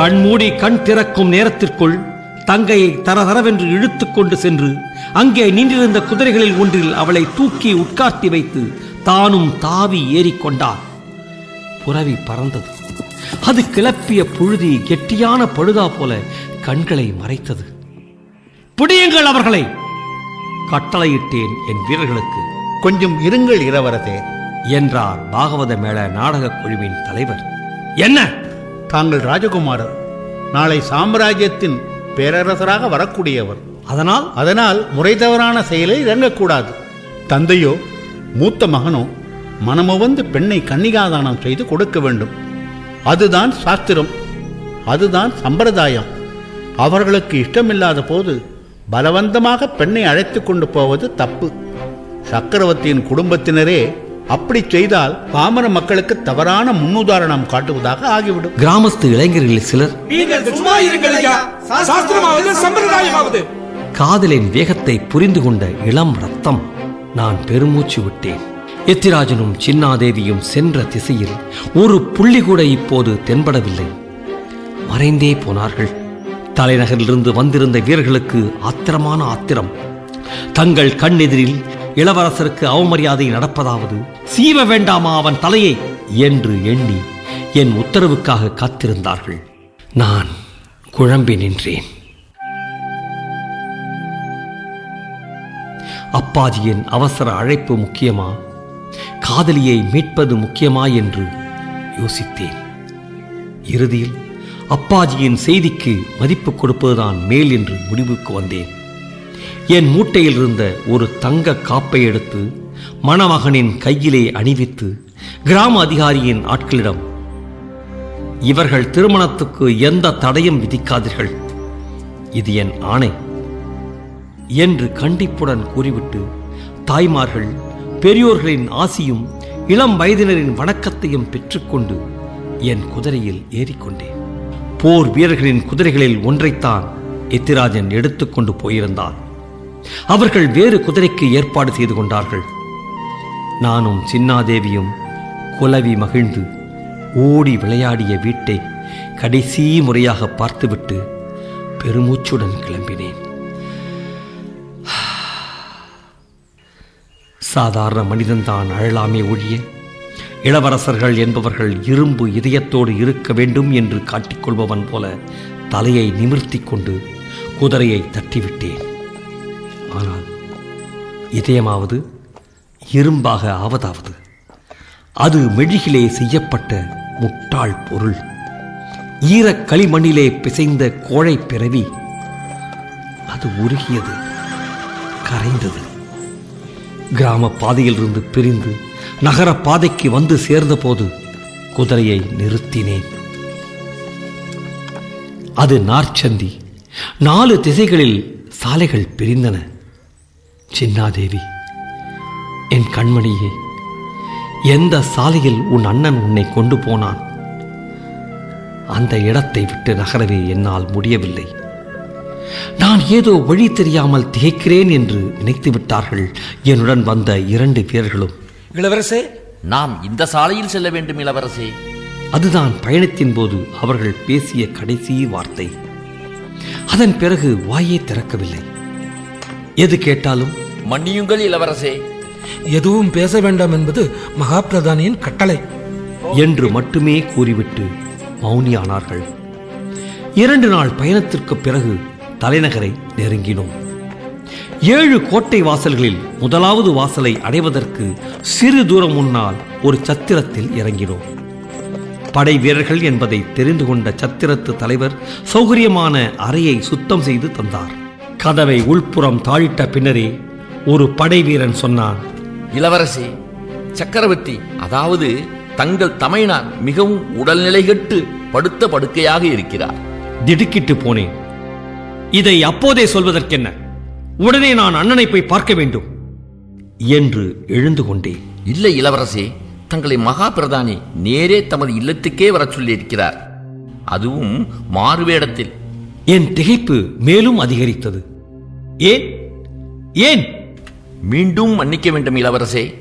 கண்மூடி கண் திறக்கும் நேரத்திற்குள் தங்கையை தரதரவென்று இழுத்துக் கொண்டு சென்று அங்கே நின்றிருந்த குதிரைகளில் ஒன்றில் அவளை தூக்கி உட்கார்த்தி வைத்து தானும் தாவி ஏறிக்கொண்டார் புறவி பறந்தது. அது கிளப்பிய புழுதி கெட்டியான பழுதா போல கண்களை மறைத்தது. பிடியுங்கள் அவர்களை! கட்டளையிட்டேன் என் வீரர்களுக்கு. கொஞ்சம் இருங்கள் இளவரசே என்றார் பாகவத மேள நாடகக் குழுவின் தலைவர். என்ன? தாங்கள் ராஜகுமாரர். நாளை சாம்ராஜ்யத்தின் பேரரசராக வரக்கூடியவர். அதனால்? அதனால் முறை தவறான செயலை இறங்கக்கூடாது. தந்தையோ மூத்த மகனோ மனமுவந்து பெண்ணை கன்னிகாதானம் செய்து கொடுக்க வேண்டும். அதுதான் சாஸ்திரம். அதுதான் சம்பிரதாயம். அவர்களுக்கு இஷ்டமில்லாத போது பலவந்தமாக பெண்ணை அழைத்து கொண்டு போவது தப்பு. சக்கரவர்த்தியின் குடும்பத்தினரே அப்படி செய்தால் பாமர மக்களுக்கு தவறான முன்னுதாரணம் காட்டுவதாக ஆகிவிடும். கிராமத்து இளைஞர்களில் சிலர் காதலின் வேகத்தை புரிந்து கொண்ட இளம் ரத்தம் நான் பெருமூச்சு விட்டேன். எத்திராஜனும் சின்னாதேவியும் சென்ற திசையில் ஒரு புள்ளி கூட இப்போது தென்படவில்லை. மறைந்தே போனார்கள். தலைநகரிலிருந்து வந்திருந்த வீரர்களுக்கு ஆத்திரமான ஆத்திரம். தங்கள் கண்ணெதிரில் இளவரசருக்கு அவமரியாதை நடப்பதாவது? சீவ வேண்டாமா அவன் தலையை? என்று எண்ணி என் உத்தரவுக்காக காத்திருந்தார்கள். நான் குழம்பி நின்றேன். அப்பாஜியின் அவசர அழைப்பு முக்கியமா? காதலியை மீட்பது முக்கியமா என்று யோசித்தேன். இறுதியில் அப்பாஜியின் செய்திக்கு மதிப்பு கொடுப்பதுதான் மேல் என்று முடிவுக்கு வந்தேன். என் மூட்டையில் இருந்த ஒரு தங்க காப்பை எடுத்து மணமகனின் கையிலே அணிவித்து கிராம அதிகாரியின் ஆட்களிடம் இவர்கள் திருமணத்துக்கு எந்த தடையும் விதிக்காதீர்கள். இது என் ஆணை என்று கண்டிப்புடன் கூறிவிட்டு தாய்மார்கள் பெரியோர்களின் ஆசியும் இளம் வயதினரின் வணக்கத்தையும் பெற்றுக்கொண்டு என் குதிரையில் ஏறிக்கொண்டேன். போர் வீரர்களின் குதிரைகளில் ஒன்றைத்தான் எத்திராஜன் எடுத்துக்கொண்டு போயிருந்தான். அவர்கள் வேறு குதிரைக்கு ஏற்பாடு செய்து கொண்டார்கள். நானும் சின்னாதேவியும் குலவி மகிழ்ந்து ஓடி விளையாடிய வீட்டை கடைசி முறையாக பார்த்துவிட்டு பெருமூச்சுடன் கிளம்பினேன். சாதாரண மனிதன்தான் அழலாமே ஒழிய இளவரசர்கள் என்பவர்கள் இரும்பு இதயத்தோடு இருக்க வேண்டும் என்று காட்டிக்கொள்பவன் போல தலையை நிமிர்த்தி கொண்டு குதிரையை தட்டிவிட்டேன். ஆனால் இதயமாவது இரும்பாக ஆவதாவது. அது மெழுகிலே செய்யப்பட்ட முட்டாள் பொருள். ஈரக் களிமண்ணிலே பிசைந்த கோழை பிறவி. அது உருகியது கரைந்தது. கிராம பாதையிலிருந்து பிரிந்து நகர பாதைக்கு வந்து சேர்ந்தபோது குதிரையை நிறுத்தினேன். அது நார்ச்சந்தி நாலு திசைகளில் சாலைகள் பிரிந்தன. சின்னாதேவி என் கண்மணியே எந்த சாலையில் உன் அண்ணன் உன்னை கொண்டு போனான்? அந்த இடத்தை விட்டு நகரவே என்னால் முடியவில்லை. நான் ஏதோ வழி தெரியாமல் திகைக்கிறேன் என்று நினைத்து விட்டார்கள் என்னுடன் வந்த இரண்டு பேர்களும். இளவரசே? நாம் இந்த சாலையில் செல்ல வேண்டும் இளவரசே. அதுதான் பயணத்தின் போது அவர்கள் பேசிய கடைசி வார்த்தை. அதன் பிறகு வாயே திறக்கவில்லை. எது கேட்டாலும் மன்னியுங்கள் இளவரசே. எதுவும் பேச வேண்டாம் என்பது மகாபிரதானியின் கட்டளை. என்று மட்டுமே கூறிவிட்டு மௌனியானார்கள் இரண்டு நாள் பயணத்திற்கு பிறகு தலைநகரை நெருங்கினோம். ஏழு கோட்டை வாசல்களில் முதலாவது வாசலை அடைவதற்கு சிறு தூரம் முன்னால் ஒரு சத்திரத்தில் இறங்கினோம். படை வீரர்கள் என்பதை தெரிந்து கொண்ட சத்திரத்து தலைவர் சௌகரியமான அறையை சுத்தம் செய்து தந்தார். கதவை உள்புறம் தாழிட்ட பின்னரே ஒரு படை வீரன் சொன்னான் இளவரசே சக்கரவர்த்தி அதாவது தங்கள் தமையனார் மிகவும் உடல்நிலை கெட்டு படுத்த படுக்கையாக இருக்கிறார். திடுக்கிட்டு போனேன். இதை அப்போதே சொல்வதற்கென்ன? உடனே நான் அண்ணனை போய் பார்க்க வேண்டும் என்று எழுந்து கொண்டேன். இல்லை இளவரசே தங்களை மகா பிரதானி நேரே தமது இல்லத்துக்கே வரச் சொல்லியிருக்கிறார். அதுவும் மாறுவேடத்தில். என் திகைப்பு மேலும் அதிகரித்தது. ஏன்? ஏன்? மீண்டும் மன்னிக்க வேண்டும் இளவரசே.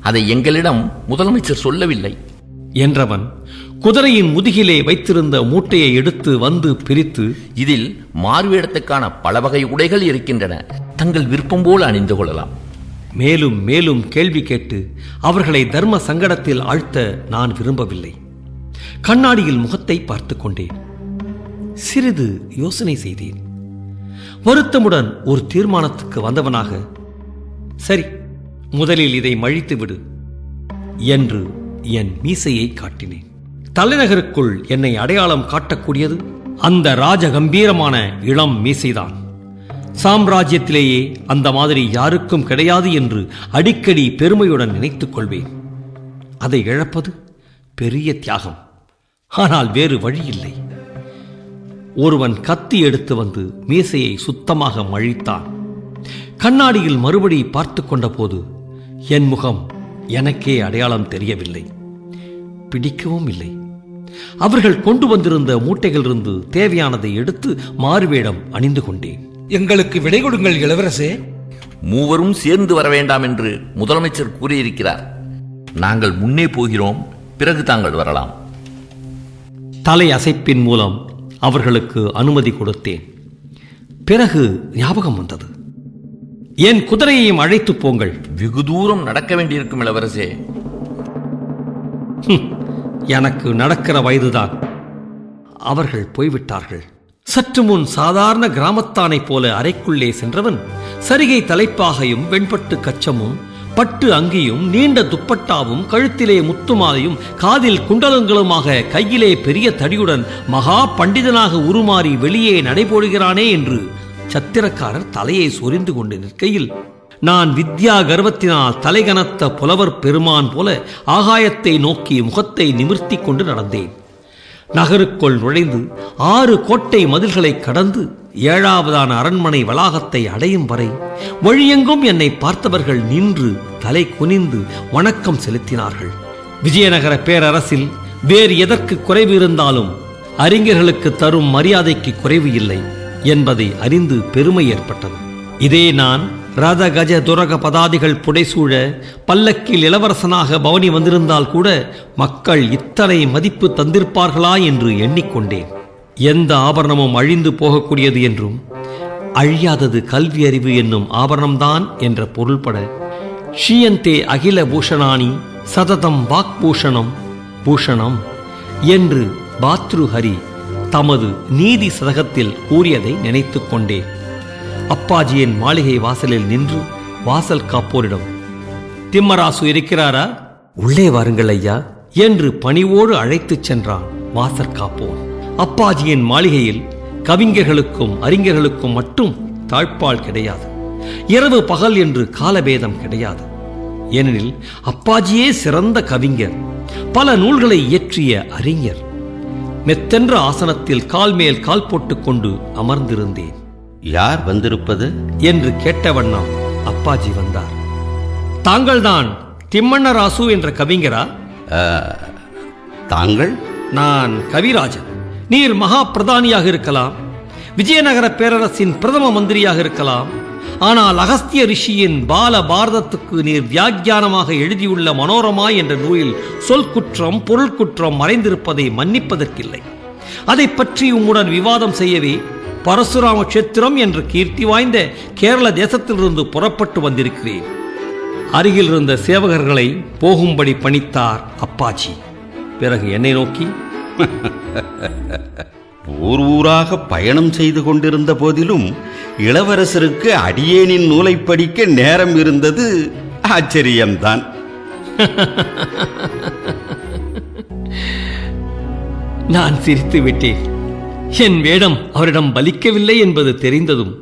அதை எங்களிடம் முதலமைச்சர் சொல்லவில்லை. என்றவன் குதிரையின் முதுகிலே வைத்திருந்த மூட்டையை எடுத்து வந்து பிரித்து இதில் மாறுவேடத்துக்கான பல வகை உடைகள் இருக்கின்றன. தங்கள் விருப்பம் போல் அணிந்து கொள்ளலாம். மேலும் மேலும் கேள்வி கேட்டு அவர்களை தர்ம சங்கடத்தில் ஆழ்த்த நான் விரும்பவில்லை. கண்ணாடியில் முகத்தை பார்த்து கொண்டேன். சிறிது யோசனை செய்தேன். வருத்தமுடன் ஒரு தீர்மானத்துக்கு வந்தவனாக. சரி முதலில் இதை மழித்து விடு என்று என் மீசையை காட்டினேன். தலைநகருக்குள் என்னை அடையாளம் காட்டக்கூடியது அந்த ராஜகம்பீரமான இளம் மீசைதான். சாம்ராஜ்யத்திலேயே அந்த மாதிரி யாருக்கும் கிடையாது என்று அடிக்கடி பெருமையுடன் நினைத்துக் கொள்வேன். அதை இழப்பது பெரிய தியாகம். ஆனால் வேறு வழியில்லை. ஒருவன் கத்தி எடுத்து வந்து மீசையை சுத்தமாக மழித்தான். கண்ணாடியில் மறுபடி பார்த்து கொண்டபோது என் முகம் எனக்கே அடையாளம் தெரியவில்லை. பிடிக்கவும் இல்லை. அவர்கள் கொண்டு வந்திருந்த மூட்டைகளிலிருந்து தேவையானதை எடுத்து மாறுவேடம் அணிந்து கொண்டேன். எங்களுக்கு விடை கொடுங்கள் இளவரசே. மூவரும் சேர்ந்து வர வேண்டாம் என்று முதலமைச்சர் கூறியிருக்கிறார். நாங்கள் முன்னே போகிறோம் பிறகு தாங்கள் வரலாம். தலை அசைப்பின் மூலம் அவர்களுக்கு அனுமதி கொடுத்தேன். பிறகு ஞாபகம் வந்தது. என் குதிரையையும் அழைத்து போங்கள். வெகு தூரம் நடக்க வேண்டியிருக்கும் இளவரசே. எனக்கு நடக்கிற வயதுதான். அவர்கள் போய்விட்டார்கள். சற்று முன் சாதாரண கிராமத்தானைப் போல அறைக்குள்ளே சென்றவன் சரிகை தலைப்பாகையும் வெண்பட்டு கச்சமும் பட்டு அங்கியும் நீண்ட துப்பட்டாவும் கழுத்திலே முத்துமாலையும் காதில் குண்டலங்களுமாக கையிலே பெரிய தடியுடன் மகா பண்டிதனாக உருமாறி வெளியே நடைபோடுகிறானே என்று சத்திரக்காரர் தலையை சொரிந்து கொண்டு நிற்கையில் நான் வித்யா கர்வத்தினால் தலைகனத்த புலவர் பெருமான் போல ஆகாயத்தை நோக்கி முகத்தை நிமிர்த்திக் கொண்டு நடந்தேன். நகருக்குள் நுழைந்து ஆறு கோட்டை மதில்களை கடந்து ஏழாவதான அரண்மனை வளாகத்தை அடையும் வரை வழியெங்கும் என்னை பார்த்தவர்கள் நின்று தலை குனிந்து வணக்கம் செலுத்தினார்கள். விஜயநகர பேரரசில் வேறு எதற்கு குறைவு இருந்தாலும் அறிஞர்களுக்கு தரும் மரியாதைக்கு குறைவு இல்லை என்பதை அறிந்து பெருமை ஏற்பட்டது. இதே நான் ரத கஜ துரக பதாதிகள் புடைசூழ பல்லக்கில் இளவரசனாக பவனி வந்திருந்தால் கூட மக்கள் இத்தனை மதிப்பு தந்திருப்பார்களா என்று எண்ணிக்கொண்டேன். எந்த ஆபரணமும் அழிந்து போகக்கூடியது என்றும் அழியாதது கல்வி அறிவு என்னும் ஆபரணம்தான் என்ற பொருள்பட ஷியந்தே அகில பூஷணானி சததம் வாக்பூஷணம் பூஷணம் என்று பாத்ருஹரி தமது நீதி சதகத்தில் கூறியதை நினைத்து கொண்டேன். அப்பாஜியின் மாளிகை வாசலில் நின்று வாசல் காப்போரிடம் திம்மராசு இருக்கிறாரா? உள்ளே வாருங்கள் ஐயா என்று பணிவோடு அழைத்துச் சென்றான் வாசற் காப்போன் அப்பாஜியின் மாளிகையில் கவிஞர்களுக்கும் அறிஞர்களுக்கும் மட்டும் தாழ்ப்பாள் கிடையாது. இரவு பகல் என்று காலபேதம் கிடையாது. ஏனெனில் அப்பாஜியே சிறந்த கவிஞர் பல நூல்களை இயற்றிய அறிஞர். மெத்தென்ற ஆசனத்தில் கால் மேல் கால் போட்டுக்கொண்டு அமர்ந்திருந்தேன். யார் வந்திருப்பது? என்று கேட்ட வண்ணம் அப்பாஜி வந்தார். தாங்கள்தான் திம்மண்ணராசு என்ற கவிஞரா? தாங்கள்? நான் கவிராஜன். நீர் மகா பிரதானியாக இருக்கலாம். விஜயநகர பேரரசின் பிரதம மந்திரியாக இருக்கலாம். ஆனால் அகஸ்திய ரிஷியின் பால பாரதத்துக்கு நீர் வியாக்கியானமாக எழுதியுள்ள மனோரமா என்ற நூலில் சொல் குற்றம் பொருள் குற்றம் மறைந்திருப்பதை மன்னிப்பதற்கில்லை. அதை பற்றி உம்முடன் விவாதம் செய்யவே பரசுராம கஷேத்திரம் என்று கீர்த்தி வாய்ந்த கேரள தேசத்திலிருந்து புறப்பட்டு வந்திருக்கிறேன். அருகில் இருந்த சேவகர்களை போகும்படி பணித்தார் அப்பாச்சி பிறகு என்னை நோக்கி ஊர் ஊராக பயணம் செய்து கொண்டிருந்த போதிலும் இளவரசருக்கு அடியேனின் நூலை படிக்க நேரம் இருந்தது ஆச்சரியம்தான். நான் சிரித்து விட்டேன். என் வேடம் அவரிடம் பலிக்கவில்லை என்பது தெரிந்ததும்.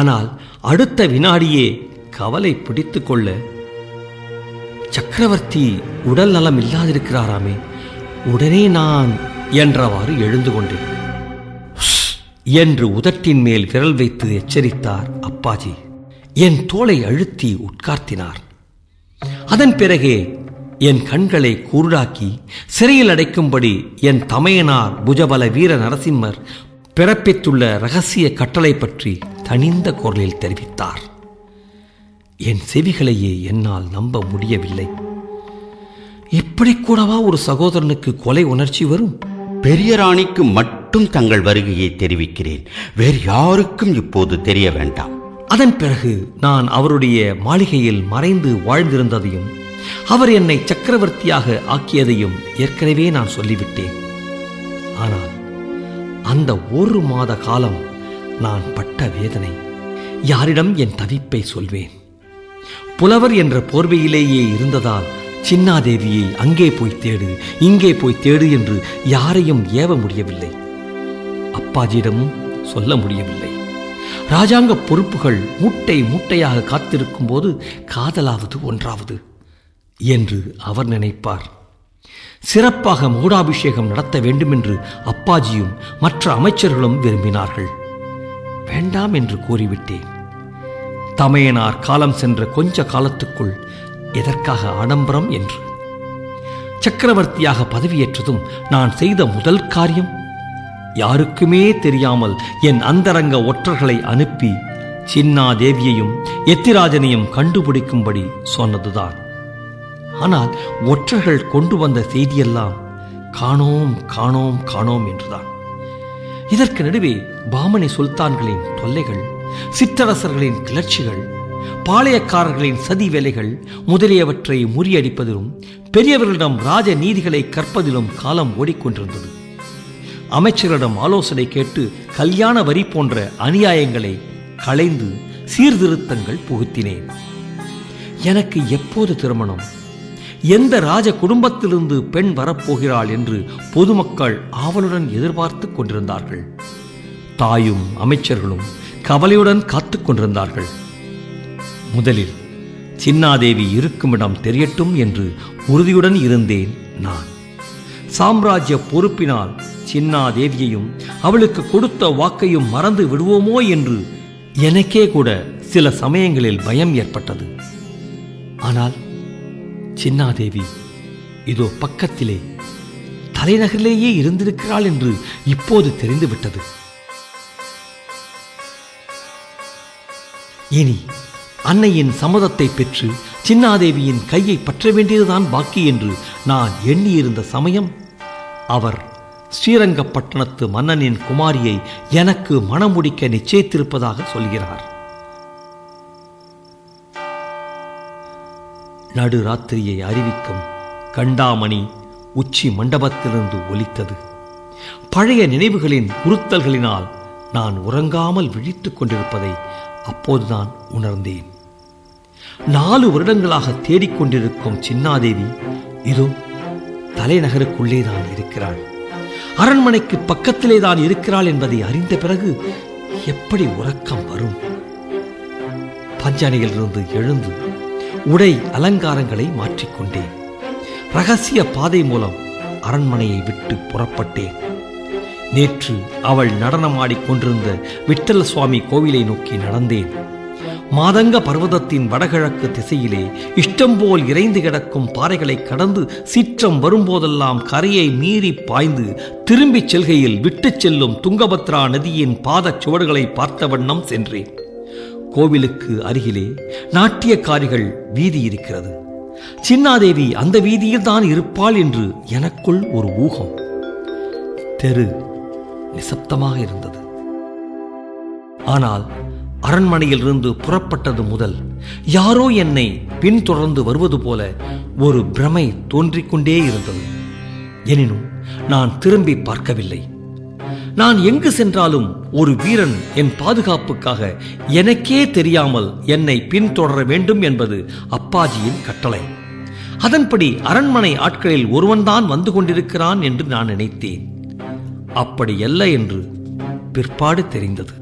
ஆனால் அடுத்த வினாடியே கவலை பிடித்துக்கொள்ள சக்கரவர்த்தி உடல் நலம் இல்லாதிருக்கிறாராமே. உடனே நான் என்றவாறு எழுந்து கொண்டேன் என்று உதட்டின் மேல் விரல் வைத்து எச்சரித்தார் அப்பாஜி. என் தோளை அழுத்தி உட்கார்த்தினார். அதன் பிறகே என் கண்களை கூர்டாக்கி சிறையில் அடைக்கும்படி என் தமையனார் புஜபல வீர நரசிம்மர் பிறப்பித்துள்ள ரகசிய கட்டளை பற்றி தனிந்த குரலில் தெரிவித்தார். என் செவிகளையே என்னால் நம்ப முடியவில்லை. இப்படி கூடவா ஒரு சகோதரனுக்கு கொலை உணர்ச்சி வரும்? பெரிய ராணிக்கு மட்டும் தங்கள் வருகையை தெரிவிக்கிறேன். வேறு யாருக்கும் இப்போது தெரிய வேண்டாம். அதன் பிறகு நான் அவருடைய மாளிகையில் மறைந்து வாழ்ந்திருந்ததையும் அவர் என்னை சக்கரவர்த்தியாக ஆக்கியதையும் ஏற்கனவே நான் சொல்லிவிட்டேன். ஆனால் அந்த ஒரு மாத காலம் நான் பட்ட வேதனை. யாரிடம் என் தவிப்பை சொல்வேன்? புலவர் என்ற போர்வையிலேயே இருந்ததால் சின்னாதேவியை அங்கே போய் தேடு இங்கே போய் தேடு என்று யாரையும் ஏவ முடியவில்லை. அப்பாஜியிடமும் சொல்ல முடியவில்லை. ராஜாங்க பொறுப்புகள் மூட்டை மூட்டையாக காத்திருக்கும் போது காதலாவது ஒன்றாவது என்று அவர் நினைப்பார். சிறப்பாக மூடாபிஷேகம் நடத்த வேண்டுமென்று அப்பாஜியும் மற்ற அமைச்சர்களும் விரும்பினார்கள். வேண்டாம் என்று கூறிவிட்டேன். தமையனார் காலம் சென்ற கொஞ்ச காலத்துக்குள் எதற்காக ஆடம்பரம் என்று. சக்கரவர்த்தியாக பதவியேற்றதும் நான் செய்த முதல் காரியம் யாருக்குமே தெரியாமல் என் அந்தரங்க ஒற்றர்களை அனுப்பி சின்னாதேவியையும் எத்திராஜனையும் கண்டுபிடிக்கும்படி சொன்னதுதான். ஆனால் ஒற்றர்கள் கொண்டு வந்த செய்தியெல்லாம் காணோம் காணோம் காணோம் என்றுதான். இதற்கு நடுவே பாமணி சுல்தான்களின் தொல்லைகள் சிற்றரசர்களின் கிளர்ச்சிகள் பாளையக்காரர்களின் சதி வேலைகள் முதலியவற்றை முறியடிப்பதிலும் பெரியவர்களிடம் ராஜ நீதிகளை கற்பதிலும் காலம் ஓடிக்கொண்டிருந்தது. அமைச்சர்களிடம் ஆலோசனை கேட்டு கல்யாண வரி போன்ற அநியாயங்களை களைந்து சீர்திருத்தங்கள் புகுத்தினேன். எனக்கு எப்போது திருமணம்? எந்த ராஜ குடும்பத்திலிருந்து பெண் வரப்போகிறாள் என்று பொதுமக்கள் ஆவலுடன் எதிர்பார்த்து கொண்டிருந்தார்கள். தாயும் அமைச்சர்களும் கவலையுடன் காத்துக் கொண்டிருந்தார்கள். முதலில் சின்னாதேவி இருக்குமிடம் தெரியட்டும் என்று உறுதியுடன் இருந்தேன் நான். சாம்ராஜ்ய பொறுப்பினால் சின்னாதேவியையும் அவளுக்கு கொடுத்த வாக்கையும் மறந்து விடுவோமோ என்று எனக்கே கூட சில சமயங்களில் பயம் ஏற்பட்டது. ஆனால் சின்னாதேவி இதோ பக்கத்திலே தலைநகரிலேயே இருந்திருக்கிறாள் என்று இப்போது தெரிந்துவிட்டது. இனி அன்னையின் சம்மதத்தை பெற்று சின்னாதேவியின் கையை பற்ற வேண்டியதுதான் பாக்கி என்று நான் எண்ணியிருந்த சமயம் அவர் ஸ்ரீரங்கப்பட்டணத்து மன்னனின் குமாரியை எனக்கு மணமுடிக்க நிச்சயித்திருப்பதாக சொல்கிறார். நடுராத்திரியை அறிவிக்கும் கண்டாமணி உச்சி மண்டபத்திலிருந்து ஒலித்தது. பழைய நினைவுகளின் உறுத்தல்களினால் நான் உறங்காமல் விழித்துக் கொண்டிருப்பதை அப்போதுதான் உணர்ந்தேன். நாலு வருடங்களாக தேடிக்கொண்டிருக்கும் சின்னாதேவி இதோ தலைநகருக்குள்ளே தான் இருக்கிறாள். அரண்மனைக்கு பக்கத்திலே தான் இருக்கிறாள் என்பதை அறிந்த பிறகு எப்படி உறக்கம் வரும்? பஞ்சனையிலிருந்து எழுந்து உடை அலங்காரங்களை மாற்றிக்கொண்டேன். ரகசிய பாதை மூலம் அரண்மனையை விட்டு புறப்பட்டேன். நேற்று அவள் நடனமாடிக் கொண்டிருந்த விட்டல சுவாமி கோவிலை நோக்கி நடந்தேன். மாதங்க பர்வதத்தின் வடகிழக்கு திசையிலே இஷ்டம் போல் இறைந்து கிடக்கும் பாறைகளை கடந்து சீற்றம் வரும்போதெல்லாம் கரையை மீறி பாய்ந்து திரும்பிச் செல்கையில் விட்டுச் செல்லும் துங்கபத்ரா நதியின் பாதச் சுவடுகளை பார்த்த வண்ணம் சென்றேன். கோவிலுக்கு அருகிலே நாட்டியக்காரிகள் வீதி இருக்கிறது. சின்னாதேவி அந்த வீதியில்தான் இருப்பாள் என்று எனக்குள் ஒரு ஊகம். தெரு நிசப்தமாக இருந்தது. ஆனால் அரண்மனையிலிருந்து புறப்பட்டது முதல் யாரோ என்னை பின்தொடர்ந்து வருவது போல ஒரு பிரமை தோன்றிக் கொண்டே இருந்தது. எனினும் நான் திரும்பி பார்க்கவில்லை. நான் எங்கு சென்றாலும் ஒரு வீரன் என் பாதுகாப்புக்காக எனக்கே தெரியாமல் என்னை பின்தொடர வேண்டும் என்பது அப்பாஜியின் கட்டளை. அதன்படி அரண்மனை ஆட்களில் ஒருவன்தான் வந்து கொண்டிருக்கிறான் என்று நான் நினைத்தேன். அப்படி அல்ல என்று பிற்பாடு தெரிந்தது.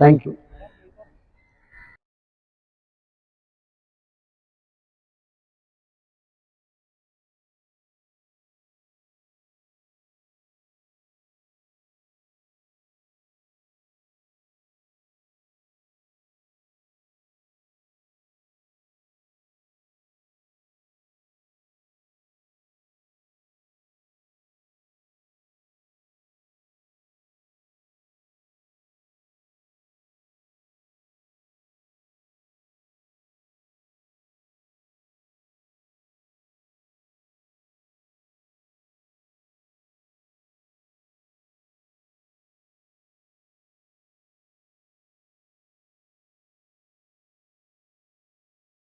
தேங்க்யூ